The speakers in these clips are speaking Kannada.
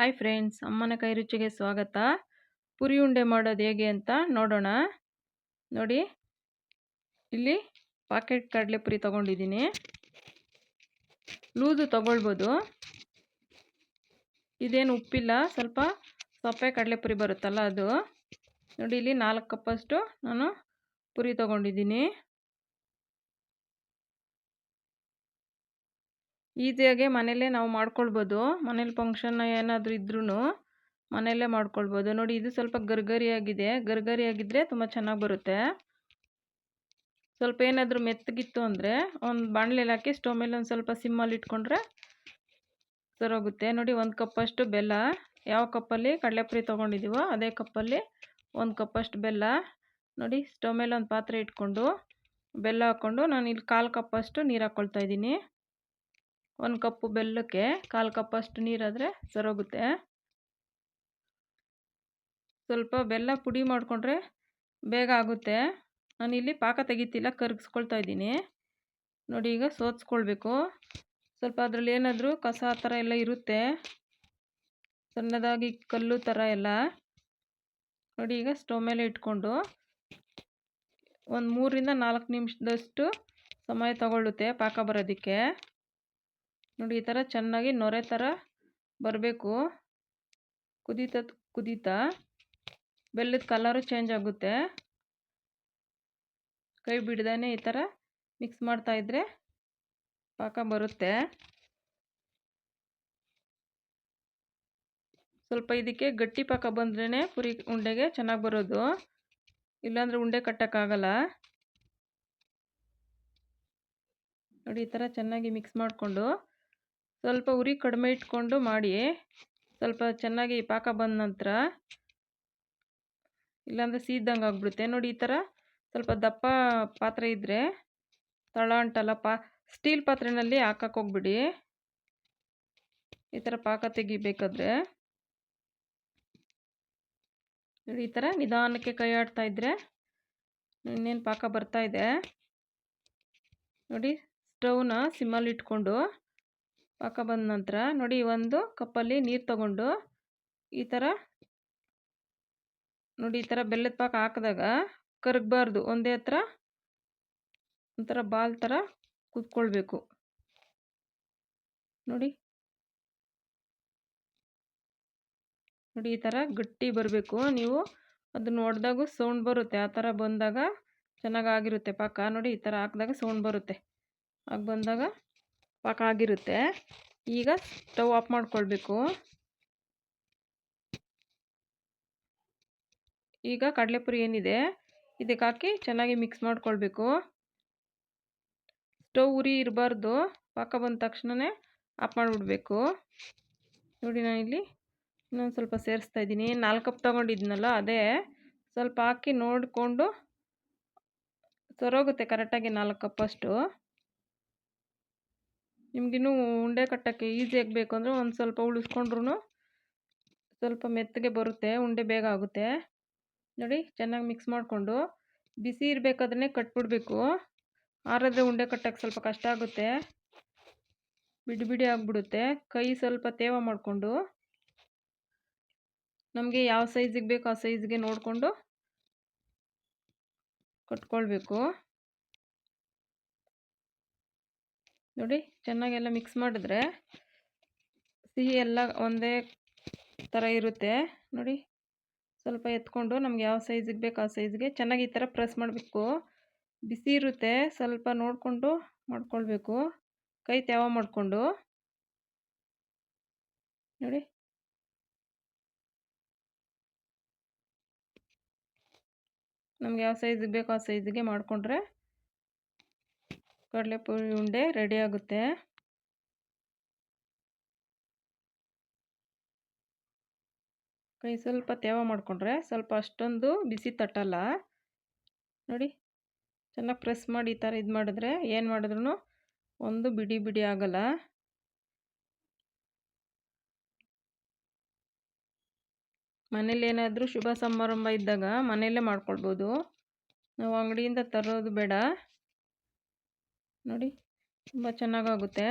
ಹಾಯ್ ಫ್ರೆಂಡ್ಸ್ ಅಮ್ಮನ ಕೈ ರುಚಿಗೆ ಸ್ವಾಗತ. ಪುರಿ ಉಂಡೆ ಮಾಡೋದು ಹೇಗೆ ಅಂತ ನೋಡೋಣ. ನೋಡಿ. ಇಲ್ಲಿ ಪಾಕೆಟ್ ಕಡಲೆ ಪುರಿ ತೊಗೊಂಡಿದ್ದೀನಿ. ಲೂಸು ತೊಗೊಳ್ಬೋದು. ಇದೇನು ಉಪ್ಪಿಲ್ಲ, ಸ್ವಲ್ಪ ಸೊಪ್ಪೆ ಕಡಲೆಪುರಿ ಬರುತ್ತಲ್ಲ ಅದು. ನೋಡಿ, ಇಲ್ಲಿ ನಾಲ್ಕು ಕಪ್ಪಷ್ಟು ನಾನು ಪುರಿ ತೊಗೊಂಡಿದ್ದೀನಿ. ಈಸಿಯಾಗೆ ಮನೆಯಲ್ಲೇ ನಾವು ಮಾಡ್ಕೊಳ್ಬೋದು. ಮನೇಲಿ ಫಂಕ್ಷನ್ ಏನಾದರೂ ಇದ್ರೂ ಮನೆಯಲ್ಲೇ ಮಾಡ್ಕೊಳ್ಬೋದು. ನೋಡಿ, ಇದು ಸ್ವಲ್ಪ ಗರ್ಗರಿಯಾಗಿದೆ. ಗರ್ಗರಿಯಾಗಿದ್ದರೆ ತುಂಬ ಚೆನ್ನಾಗಿ ಬರುತ್ತೆ. ಸ್ವಲ್ಪ ಏನಾದರೂ ಮೆತ್ತಗಿತ್ತು ಅಂದರೆ ಒಂದು ಬಾಣಲೆಲಿ ಹಾಕಿ ಸ್ಟವ್ ಮೇಲೆ ಒಂದು ಸ್ವಲ್ಪ ಸಿಮ್ಮಲ್ಲಿ ಇಟ್ಕೊಂಡ್ರೆ ಸರೋಗುತ್ತೆ. ನೋಡಿ, ಒಂದು ಕಪ್ಪಷ್ಟು ಬೆಲ್ಲ. ಯಾವ ಕಪ್ಪಲ್ಲಿ ಕಡಲೆಪುರಿ ತೊಗೊಂಡಿದ್ದೀವೋ ಅದೇ ಕಪ್ಪಲ್ಲಿ ಒಂದು ಕಪ್ಪಷ್ಟು ಬೆಲ್ಲ. ನೋಡಿ, ಸ್ಟವ್ ಮೇಲೆ ಒಂದು ಪಾತ್ರೆ ಇಟ್ಕೊಂಡು ಬೆಲ್ಲ ಹಾಕ್ಕೊಂಡು ನಾನು ಇಲ್ಲಿ ಕಾಲು ಕಪ್ಪಷ್ಟು ನೀರು ಹಾಕ್ಕೊಳ್ತಾ ಇದ್ದೀನಿ. ಒಂದು ಕಪ್ಪು ಬೆಲ್ಲಕ್ಕೆ ಕಾಲು ಕಪ್ಪಷ್ಟು ನೀರಾದರೆ ಸರೋಗುತ್ತೆ. ಸ್ವಲ್ಪ ಬೆಲ್ಲ ಪುಡಿ ಮಾಡಿಕೊಂಡ್ರೆ ಬೇಗ ಆಗುತ್ತೆ. ನಾನಿಲ್ಲಿ ಪಾಕ ತೆಗಿತಿಲ್ಲ, ಕರಗಿಸ್ಕೊಳ್ತಾ ಇದ್ದೀನಿ. ನೋಡಿ ಈಗ ಸೋತ್ಸ್ಕೊಳ್ಬೇಕು. ಸ್ವಲ್ಪ ಅದರಲ್ಲಿ ಏನಾದರೂ ಕಸ ಆ ಥರ ಎಲ್ಲ ಇರುತ್ತೆ. ಸಣ್ಣದಾಗಿ ಕಲ್ಲು ಥರ ಎಲ್ಲ. ನೋಡಿ ಈಗ ಸ್ಟವ್ ಮೇಲೆ ಇಟ್ಕೊಂಡು ಒಂದು ಮೂರರಿಂದ ನಾಲ್ಕು ನಿಮಿಷದಷ್ಟು ಸಮಯ ತಗೊಳ್ಳುತ್ತೆ ಪಾಕ ಬರೋದಕ್ಕೆ. ನೋಡಿ ಈ ಥರ ಚೆನ್ನಾಗಿ ನೊರೆ ಥರ ಬರಬೇಕು. ಕುದೀತ ಕುದೀತಾ. ಬೆಲ್ಲದ ಕಲರು ಚೇಂಜ್ ಆಗುತ್ತೆ. ಕೈ ಬಿಡ್ದೇ ಈ ಥರ ಮಿಕ್ಸ್ ಮಾಡ್ತಾಯಿದ್ರೆ ಪಾಕ ಬರುತ್ತೆ. ಸ್ವಲ್ಪ ಇದಕ್ಕೆ ಗಟ್ಟಿ ಪಾಕ ಬಂದ್ರೇ ಪುರಿ ಉಂಡೆಗೆ ಚೆನ್ನಾಗಿ ಬರೋದು. ಇಲ್ಲಾಂದರೆ ಉಂಡೆ ಕಟ್ಟೋಕ್ಕಾಗಲ್ಲ. ನೋಡಿ ಈ ಥರ ಚೆನ್ನಾಗಿ ಮಿಕ್ಸ್ ಮಾಡಿಕೊಂಡು ಸ್ವಲ್ಪ ಉರಿ ಕಡಿಮೆ ಇಟ್ಕೊಂಡು ಮಾಡಿ ಸ್ವಲ್ಪ ಚೆನ್ನಾಗಿ ಪಾಕ ಬಂದ ನಂತರ ಇಲ್ಲಾಂದರೆ ಸೀದಂಗೆ ಆಗಿಬಿಡುತ್ತೆ. ನೋಡಿ ಈ ಥರ ಸ್ವಲ್ಪ ದಪ್ಪ ಪಾತ್ರೆ ಇದ್ದರೆ ತಳ ಅಂಟಲ್ಲ ಪಾ ಸ್ಟೀಲ್ ಪಾತ್ರೆಯಲ್ಲಿ ಹಾಕಕ್ಕೆ ಹೋಗ್ಬಿಡಿ. ಈ ಥರ ಪಾಕ ತೆಗಿಬೇಕಾದ್ರೆ. ಈ ಥರ ನಿಧಾನಕ್ಕೆ ಕೈ ಆಡ್ತಾ ಇದ್ದರೆ ಇನ್ನೇನು ಪಾಕ ಬರ್ತಾ ಇದೆ. ನೋಡಿ ಸ್ಟವ್ನ ಸಿಮ್ಮಲ್ಲಿ ಇಟ್ಕೊಂಡು ಪಾಕ ಬಂದ ನಂತರ ನೋಡಿ ಒಂದು ಕಪ್ಪಲ್ಲಿ ನೀರು ತಗೊಂಡು ಈ ಥರ ನೋಡಿ ಈ ಥರ ಬೆಲ್ಲದ ಪಾಕ ಹಾಕಿದಾಗ ಕರಗಬಾರ್ದು. ಒಂದೇ ಹತ್ರ ಒಂಥರ ಬಾಲ್ ಥರ ಕುತ್ಕೊಳ್ಬೇಕು. ನೋಡಿ. ನೋಡಿ ಈ ಥರ ಗಟ್ಟಿ ಬರಬೇಕು. ನೀವು ಅದು ನೋಡಿದಾಗ ಸೌಂಡ್ ಬರುತ್ತೆ. ಆ ಥರ ಬಂದಾಗ ಚೆನ್ನಾಗಾಗಿರುತ್ತೆ ಪಾಕ. ನೋಡಿ ಈ ಥರ ಹಾಕಿದಾಗ ಸೌಂಡ್ ಬರುತ್ತೆ. ಆಗ ಬಂದಾಗ ಪಾಕ ಆಗಿರುತ್ತೆ ಈಗ ಸ್ಟವ್ ಆಫ್ ಮಾಡ್ಕೊಳ್ಬೇಕು. ಈಗ ಕಡಲೆಪುರಿ ಏನಿದೆ, ಇದಕ್ಕೆ ಹಾಕಿ ಚೆನ್ನಾಗಿ ಮಿಕ್ಸ್ ಮಾಡ್ಕೊಳ್ಬೇಕು. ಸ್ಟವ್ ಉರಿ ಇರಬಾರ್ದು, ಪಾಕ ಬಂದ ತಕ್ಷಣವೇ ಆಫ್ ಮಾಡಿಬಿಡ್ಬೇಕು. ನೋಡಿ ನಾನು ಇಲ್ಲಿ ಇನ್ನೊಂದು ಸ್ವಲ್ಪ ಸೇರಿಸ್ತಾ ಇದ್ದೀನಿ. ನಾಲ್ಕು ಕಪ್ ತೊಗೊಂಡಿದ್ನಲ್ಲ, ಅದೇ ಸ್ವಲ್ಪ ಹಾಕಿ ನೋಡಿಕೊಂಡು ಸರೋಗುತ್ತೆ ಕರೆಕ್ಟಾಗಿ ನಾಲ್ಕು ಕಪ್ಪಷ್ಟು ನಿಮಗಿನ್ನೂ ಉಂಡೆ ಕಟ್ಟೋಕ್ಕೆ ಈಸಿಯಾಗಿ ಬೇಕು ಅಂದರೆ ಒಂದು ಸ್ವಲ್ಪ ಉಳಿಸ್ಕೊಂಡ್ರೂ ಸ್ವಲ್ಪ ಮೆತ್ತಗೆ ಬರುತ್ತೆ, ಉಂಡೆ ಬೇಗ ಆಗುತ್ತೆ. ನೋಡಿ, ಚೆನ್ನಾಗಿ ಮಿಕ್ಸ್ ಮಾಡಿಕೊಂಡು ಬಿಸಿ ಇರಬೇಕಾದ್ರೆ ಕಟ್ಬಿಡ್ಬೇಕು. ಆರಾದ್ರೆ ಉಂಡೆ ಕಟ್ಟೋಕ್ಕೆ ಸ್ವಲ್ಪ ಕಷ್ಟ ಆಗುತ್ತೆ. ಬಿಡಿ ಬಿಡಿ ಆಗಿಬಿಡುತ್ತೆ. ಕೈ ಸ್ವಲ್ಪ ತೇವ ಮಾಡಿಕೊಂಡು ನಮಗೆ ಯಾವ ಸೈಜಿಗೆ ಬೇಕು ಆ ಸೈಜ್ಗೆ ನೋಡಿಕೊಂಡು ಕಟ್ಕೊಳ್ಬೇಕು. ನೋಡಿ, ಚೆನ್ನಾಗೆಲ್ಲ ಮಿಕ್ಸ್ ಮಾಡಿದ್ರೆ ಸಿಹಿ ಎಲ್ಲ ಒಂದೇ ಥರ ಇರುತ್ತೆ. ನೋಡಿ, ಸ್ವಲ್ಪ ಎತ್ಕೊಂಡು ನಮ್ಗೆ ಯಾವ ಸೈಜಿಗೆ ಬೇಕು ಆ ಸೈಜ್ಗೆ ಚೆನ್ನಾಗಿ ಈ ಥರ ಪ್ರೆಸ್ ಮಾಡಬೇಕು. ಬಿಸಿ ಇರುತ್ತೆ, ಸ್ವಲ್ಪ ನೋಡಿಕೊಂಡು ಮಾಡ್ಕೊಳ್ಬೇಕು. ಕೈ ತ್ಯಾವ ಮಾಡಿಕೊಂಡು. ನೋಡಿ. ನಮ್ಗೆ ಯಾವ ಸೈಜಿಗೆ ಬೇಕು ಆ ಸೈಜಿಗೆ ಮಾಡಿಕೊಂಡ್ರೆ ಕಡಲೆಪುರಿ ಉಂಡೆ ರೆಡಿ ಆಗುತ್ತೆ. ಕೈ ಸ್ವಲ್ಪ ತೇವ ಮಾಡಿಕೊಂಡ್ರೆ ಸ್ವಲ್ಪ ಅಷ್ಟೊಂದು ಬಿಸಿ ತಟ್ಟಲ್ಲ. ನೋಡಿ, ಚೆನ್ನಾಗಿ ಪ್ರೆಸ್ ಮಾಡಿ ಈ ಥರ ಇದು ಮಾಡಿದ್ರೆ ಏನು ಮಾಡಿದ್ರು ಒಂದು ಬಿಡಿ ಬಿಡಿ ಆಗಲ್ಲ. ಮನೇಲಿ ಏನಾದರೂ ಶುಭ ಸಮಾರಂಭ ಇದ್ದಾಗ ಮನೆಯಲ್ಲೇ ಮಾಡ್ಕೊಳ್ಬೋದು. ನಾವು ಅಂಗಡಿಯಿಂದ ತರೋದು ಬೇಡ. ನೋಡಿ ತುಂಬ ಚೆನ್ನಾಗಾಗುತ್ತೆ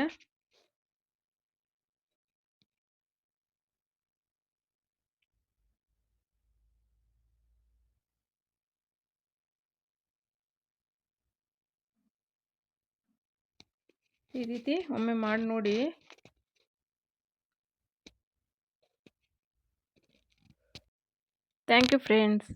ಈ ರೀತಿ ಒಮ್ಮೆ ಮಾಡಿ ನೋಡಿ ಥ್ಯಾಂಕ್ ಯು ಫ್ರೆಂಡ್ಸ್